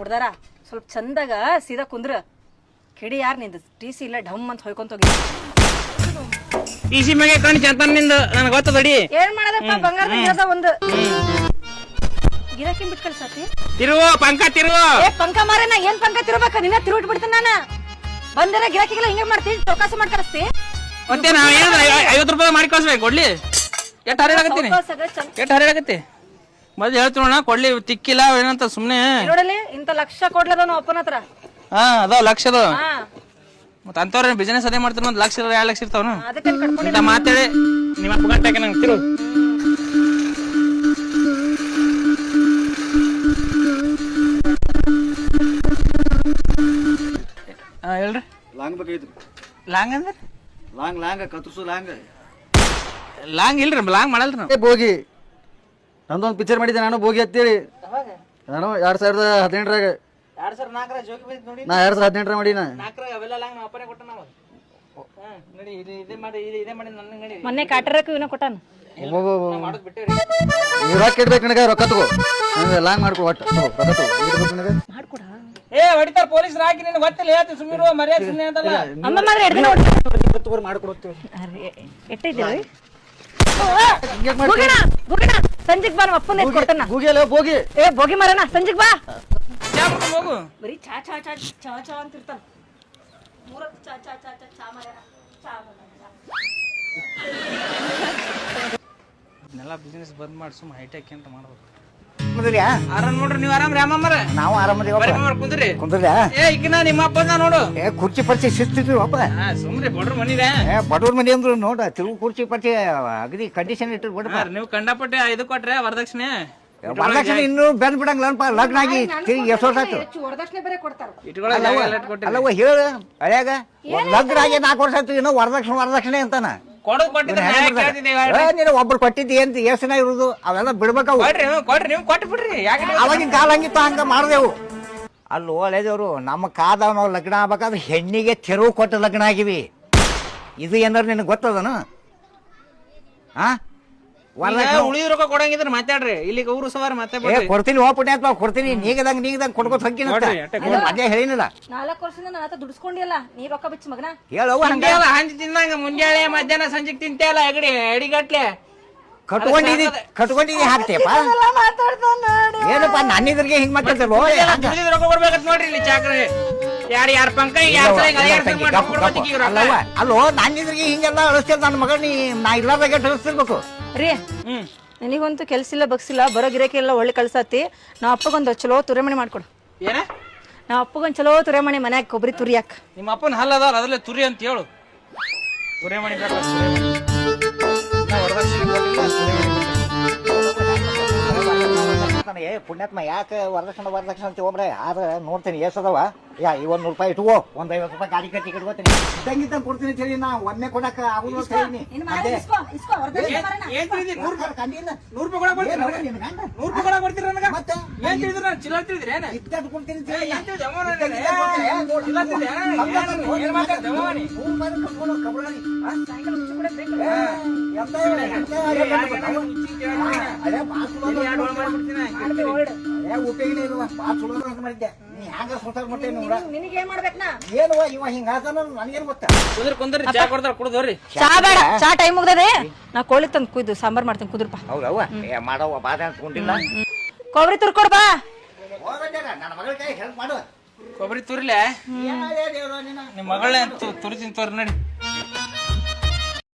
ಮುಡ್ದಾರ ಸ್ವಲ್ಪ ಚಂದಾಗ ಸೀದಾ ಕುಂದ್ರ. ಕಿಡಿ ಯಾರ್ನಿಂದ? ಟಿ ಸಿ ಇಲ್ಲ ಢಮ್ ಅಂತ ಹೊಯ್ಕೊಂತ ಹೋಗಿ. ಟಿ ಸಿ ಮ್ಯಾಗೆ ಕಣ್ ಚಂತನ್ನಿಂದ ನನಗೆ ಗೊತ್ತದಡಿ. ಏನ್ ಮಾಡದಪ್ಪ? ಬಂಗಾರದ ಗಿರದ ಒಂದು ಗಿರಾಕಿ ಬಿಟ್ಟು ಕಳ್ಸತಿ ತಿರುವು ಪಂಕ ತಿರುವು ಏ ಪಂಕ ಮಾರ ನಾ ಏನ್ ಪಂಕ ತಿರ್ಬೇಕ? ನಿನ್ನ ತಿರುವಿಟ್ ಬಿಡ್ತೀನಿ ನಾನು. ಬಂದಿರ ಗಿರಾಕಿಗೆಲ್ಲ ಹಿಂಗೆ ಮಾಡ್ತೀನಿ ಚೌಕಾಸ ಮಾಡಿ ಕಳಿಸ್ತಿ. ಮತ್ತೆ ನಾವು ಏನು ಐವತ್ತು ರೂಪಾಯಿ ಮಾಡಿ ಕಳಿಸ್ಬೇಕು ಕೊಡ್ಲಿ. ಎಷ್ಟು ಹರಿಯಾಗತ್ತೀನಿ ಎಷ್ಟು ಹರಿಯಾಗತ್ತಿ ಮೊದ್ಲು ಹೇಳ್ತೀವಣ್ಣ ಕೊಡ್ಲಿ ತಿಕ್ಕಿಲ್ಲ ಏನಂತ ಸುಮ್ಮನೆ ನೋಡಲಿ ಇಂತ ಲಕ್ಷ ಕೊಡ್ಲದ ನಾವು ಅಪ್ಪನ ಹತ್ರ. ಹಾ ಅದಾವ ಲಕ್ಷ ಹಾ. ಮತ್ತೆ ಅಂತವ್ರ ಬಿಸ್ನೆಸ್ ಅದೇ ಮಾಡ್ತಾರ ಒಂದು ಲಕ್ಷ ಎರಡು ಲಕ್ಷ ಇರ್ತಾವನ? ಅದಕ್ಕೆ ಕಟ್ಕೊಂಡು ಇಂತ ಮಾತಾಡಿ ನಿಮ್ಮ ಅಪ್ಪ ಗಂಟೆ ನಂಗೆ ತಿರು. ಹಾ ಹೇಳ್ರಿ. ಲಾಂಗ್ ಬೇಕಾಗಿತ್ತು. ಲಾಂಗ್ ಅಂದ್ರೆ? ಲಾಂಗ್ ಲಾಂಗ್ ಕತ್ರಿಸು ಲಾಂಗ್. ಲಾಂಗ್ ಇಲ್ರಿ ಲಾಂಗ್ ಮಾಡಲ್ರಿ ನಾವು. ಏ ಬೋಗಿ ನಂದೊಂದು ಪಿಕ್ಚರ್ ಮಾಡಿದ್ದೆ ನಾನು ಹೋಗಿ ಅಂತೇಳಿ ನಾನು ಎರಡ್ ಸಾವಿರದ ಹದಿನೆಂಟರಾಗ. ಎರಡು ಸಾವಿರ ನಾಲ್ಕರ ಜೋಕಿ ಬಂದಿತ್ತು ನೋಡಿ. ನಾ ಎರಡ್ ಸಾವಿರದ ಹದಿನೆಂಟರ ಮಾಡಿನ. ನಾಲ್ಕರ ಅವೆಲ್ಲ ಲಾಂಗ್ ನಮ್ಮ ಅಪ್ಪನೇ ಕೊಟ್ಟ ನಾವು ಹಾ ನೋಡಿ ಇದು ಇದೇ ಮಾಡಿ ಇದು ಇದೇ ಮಾಡಿ ನನಗೆ ನಡಿ. ಮೊನ್ನೆ ಕಾಟರಕ್ಕೂ ಇವನ ಕೊಟ್ಟಾನ. ಮಾಡೋದು ಬಿಟ್ಟೇವ್ರಿ ನೀವು ರೊಕ್ಕ ಇಡ್ಬೇಕು ನನಗೆ ರೊಕ್ಕ ತಗೋ. ಲಾಂಗ್ ಮಾಡ್ಕೊ ಒಟ್ಟು. ತಗೋ ರೊಕ್ಕ ತಗೋ. ಇಡ್ಬೇಕು ನನಗೆ? ಮಾಡ್ಕೊಡ. ಏ ಹೊಡಿತಾರ ಪೊಲೀಸರು ಹಾಕಿ ನಿನ್ ಗೊತ್ತಿಲ್ಲ ಹೇಳ್ತಿ ಸುಮ್ಮನೆ ಮರ್ಯಾದೆ ಸುಮ್ಮನೆ ಅಂತಲ್ಲ. ಅಮ್ಮ ಮಾತ್ರ ಹಿಡ್ದು ನೋಡಿ ತಗೋರಿ ಮಾಡ್ಕೊಡ್ತೀವಿ ಎಟ್ಟಿದ್ದೀವಿ ಬುಗಣ ಬುಗಣ ಸಂಜಿಗ್ ಬಾ ನಮ್ಮ ಅಪ್ಪನ ಎತ್ತ್ ಕೊಡ್ತಾನ ಬೋಗಿ ಹೋಗಿ ಏ ಬೋಗಿ ಮರಣ ಸಂಜೆಗ್ ಬಾ. ಚಾ ಮಾಡ್ಕೊಂಡು ಹೋಗು ಬರೀ ಚಾ ಚಾ ಚಾ ಚಾ ಚಾ ಅಂತ ಇರ್ತಾನ. ಮೂರತ್ತು ಚಾ ಚಾ ಚಾ ಚಾ ಚಾ ಮರಣ ಚಾ ಇದನ್ನೆಲ್ಲ ಬಿಸ್ನೆಸ್ ಬಂದ್ ಮಾಡಿ ಸುಮ್ಮ ಹೈಟೆಕ್ ಅಂತ ಮಾಡ್ಬೇಕು. ಕುಂದ್ರಿಯಾ ಆರಾಮ್ ನೋಡ್ರಿ ನೀವು ಆರಾಮ್ ರಾಮಮ್ಮರ ನಾವು ಆರಾಮದೇವಪ್ಪ ಮಾಡ್ ಕುಂದ್ರಿ. ಕುಂದ್ರಿಯಾ ಏ ಈಗಿನ ನಿಮ್ಮ ಅಪ್ಪನ ನೋಡು. ಏ ಕುರ್ಚಿ ಪರ್ಚಿ ಸಿಗ್ತಿದ್ರು ಅಪ್ಪ. ಹಾ ಸುಮ್ರಿ ಬಡ್ರ ಮನಿದೆ ಏ ಬಡವ್ರ ಮನೆ ಅಂದ್ರು ನೋಡ ತಿರುಗು ಕುರ್ಚಿ ಪರ್ಚಿ ಅಗದಿ ಕಂಡೀಷನ್ ಇಟ್ಟು ಬಿಡಪ್ಪ. ನೀವು ಕಂಡಪಟ್ಟೆ ಇದು ಕೊಟ್ರೆ ವರದಕ್ಷಿಣೆ? ವರದಕ್ಷಿಣೆ ಇನ್ನೂ ಬೆಂದ್ ಬಿಡಂಗಿಲ್ಲಪ್ಪ ಲಗ್ನ ಆಗಿ ತಿರುಗಿ ಎಷ್ಟು ವರ್ಷ ಆಯ್ತು? ಹೆಚ್ಚು ವರದಕ್ಷಿಣೆ ಬೇರೆ ಕೊಡ್ತಾರ. ಇಟ್ಕೊಳ್ಳೋ ಜಾಗ ಎಲ್ಲ ಕೊಟ್ಟಿರಿ ಅಲ್ಲವ ಹೇಳು ಹಳ್ಯಾಗ ಲಗ್ನ ಆಗಿ ನಾಲ್ಕು ವರ್ಷ ಆಯ್ತು ಇನ್ನೂ ವರದಕ್ಷಿಣೆ ವರದಕ್ಷಿಣೆ ಅಂತಾನ. ಕೊಡೋದು ಕೊಟ್ಟಿದ್ರೆ ನಾ ಯಾಕ್ ಕೇಳ್ತಿದ್ದೆ ಇವಾಗ? ನೀನು ಒಬ್ರು ಕೊಟ್ಟಿದ್ದಿ ಅಂತ ಯೋಚನೆ ಇರುದು? ಅವೆಲ್ಲ ಬಿಡ್ಬೇಕವು ಕೊಡ್ರಿ ಹ್ಞೂ, ಕೊಡ್ರಿ ನೀವು ಕೊಟ್ಟು ಬಿಡ್ರಿ. ಯಾಕೆ ನೀವು- ಅವಾಗಿನ ಕಾಲ ಹಂಗಿತ್ತು ಹಂಗ ಮಾಡಿದೆವು. ಅಲ್ಲಿ ಒಳ್ಳೆದವ್ರು ನಮ್ಮ ಕಾದ ನಾವು ಲಗ್ನ ಆಗ್ಬೇಕಾದ್ರೆ ಹೆಣ್ಣಿಗೆ ತಿರುವು ಕೊಟ್ಟು ಲಗ್ನ ಆಗಿವಿ. ಇದು ಏನಾರು ನಿನಗೆ ಗೊತ್ತದನು? ಆ? ವರದಕ್ಷಿಣೆ ಉಳಿದ ರೊಕ್ಕ ಕೊಡಂಗಿದ್ರೆ ಮಾತಾಡ್ರಿ. ಇಲ್ಲಿಗೆ ಊರು ಸವಾರ ಏ ಕೊಡ್ತೀನಿ ಕೊಡ್ತೀನಿ ನೀಗದಂಗ ನೀಗದಂಗ ಕೊಡ್ಕೋತ ಹೊಕ್ಕಿನ ನೋಡ್ರಿ, ಅಟ್ಟೆ ಮದ್ಯ ಹೇಳಿನಿಲ್ಲ. ನಾಲ್ಕು ವರ್ಷದಿಂದ ನನ್ನ ಹತ್ರ ದುಡಿಸ್ಕೊಂಡಿಲ್ಲ. ನೀ ರೊಕ್ಕ ಬಿಚ್ಚ ಮಗನ. ಹೇಳವ್ವ ಹಂಗ ಮುಂಜಾನೆ ಹಂಚಿ ತಿಂದಂಗ ಮುಂಜಾನೆ ಮಧ್ಯಾಹ್ನ ಸಂಜೆಗೆ ತಿಂತೇಲ್ಲ ಎಗಡಿ ಅಡಿಗಟ್ಲೆ. ಕಟ್ಕೊಂಡಿದಿ ಏನಪ್ಪ ನನ್ನಿದ್ರಿಗೆ ಹಿಂಗ್ ಮಾತಾಡ್ತಲ್ವೋ ಉಳಿದ ರೊಕ್ಕ ಕೊಡ್ಬೇಕಂತ ನೋಡ್ರಿ ಇಲ್ಲಿ ಚಾಕ್ರಿ. ಯಾರು ಯಾರ ಪಂಕ ಯಾರ ಅಲ್ಲವ್ವ ಅಲ್ಲೋ ನನ್ನಿದ್ರಿಗೆ ಹಿಂಗೆಲ್ಲ ಅಳಿಸ್ತೇನೆ ನನ್ನ ಮಗ ನೀ ನಾ ಇಲ್ಲಾರ್ದಾಗ ಅಳಿಸ್ತಿರ್ಬೇಕು? ರೀ. ಹ್ಮ್. ಕೆಲ್ಸ ಇಲ್ಲ ಬಗ್ಸಿಲ್ಲ ಬರೋ ಗಿರಾಕಿ ಎಲ್ಲ ಒಳ್ಳೆ ಕಳ್ಸತ್ತಿ ನಾ ಅಪ್ಪಗೊಂದು ಚಲೋ ತುರೆಮಣಿ ಮಾಡ್ಕೊಡು. ಏನ? ನಾ ಅಪ್ಪಗೊಂದು ಚಲೋ ತುರೆಮಣಿ ಮನ್ಯಾಗ ಕೊಬ್ಬರಿ ತುರಿಯಾಕ. ನಿಮ್ಮ ಅಪ್ಪನ ಹಲ್ಲ ಅದಾರ ಅದ್ರಲ್ಲೇ ತುರಿ ಅಂತ ಹೇಳು. ತುರೆಮಣಿ ಬೇಡ ಪುಣ್ಯಾತ್ಮ ಯಾಕೆ ವರದಕ್ಷಿಣೆ ವರದಕ್ಷಿಣೆ ಅಂತ ಒಬ್ರೆ ಆದ್ರೆ ನೋಡ್ತೀನಿ ಎಷ್ಟದವ ಯಾ ಇವತ್ತು ನೂರು ರೂಪಾಯಿ ಇಟ್ಕೋ. ಒಂದ್ ಐವತ್ತು ರೂಪಾಯಿ ಗಾಡಿ ಕಟ್ಟಿ ಕಟ್ಕೋತೀನಿ ಇದ್ದಂಗಿದ್ದಂಗೆ ಕೊಡ್ತೀನಿ ಅಂತ ಹೇಳಿ ನಾ ಒಂದೇ ಕೊಡಕ್ಕೆ ಆಗುದು ಅಂತ ತಿಳಿದಿ? ನೂರು ರೂಪಾಯಿ ಕೊಡಕ್ ಬರ್ತೀರಾ ನನಗೆ? ನಿನ್ ರೂಪಾಯಿ ಕೊಡಕ್ ಬರ್ತೀರಾ ನನಗೆ? ಮತ್ತೆ? ಏನ್ ತಿಳಿದ್ರಿ ನಾನು? ಚಿಲ್ಲರ್ ತಿಳಿದ್ರಿ ಏನ? ಕೊಡ್ತೀನಿ ಅಂತ ಏ, ಹೇಳಿ. ಏನ್ ನಾನು? ಏ, ಚಿಲ್ಲರ್ ಮಾತಾಡ್ದೆ ನೀ? ಅದೇ ಸುಲಭ ಮಾಡ್ಬಿಡ್ತೀನಿ. ಮಾಡಿದ್ದೆ. ನೀ ಹ್ಯಾಂಗ ಸುತ್ತಾಕ್ ಮುಟ್ಟೆ ನೋಡ ನಿನಗೆ ಏನ್ ಏನುವ ಇವ ನನಗೇನು ಗೊತ್ತ? ಕುಂದ್ರಿ ಕುಂದ್ರಿ ಚಾ ಕೊಡ್ತಾರ ಕುಡ್ದೋರಿ ಚಾ ಬೇಡ ಚಾ ಟೈಮ್ ಮುಗ್ದದೆ. ನಾ ಕೋಳಿ ತಂದು ಕುಯ್ದು ಸಾಂಬಾರ್ ಮಾಡ್ತೀನಿ ಕುದ್ರಪ್ಪ. ಹೌದವ್ವ? ಏ ಮಾಡವ್ವ ಬಾದ ಕೊಬ್ಬರಿ ತುರ್ಕೊಡ್ ಬಾ. ನನ್ನ ಮಗಳ ಕೈ ಹೆಲ್ಪ್ ಮಾಡು. ಕೊಬ್ಬರಿ ತುರ್ಲೆ? ನಿಮ್ಮ ಮಗಳೇ ತುರಿ ತೋರ್ ನಡಿ.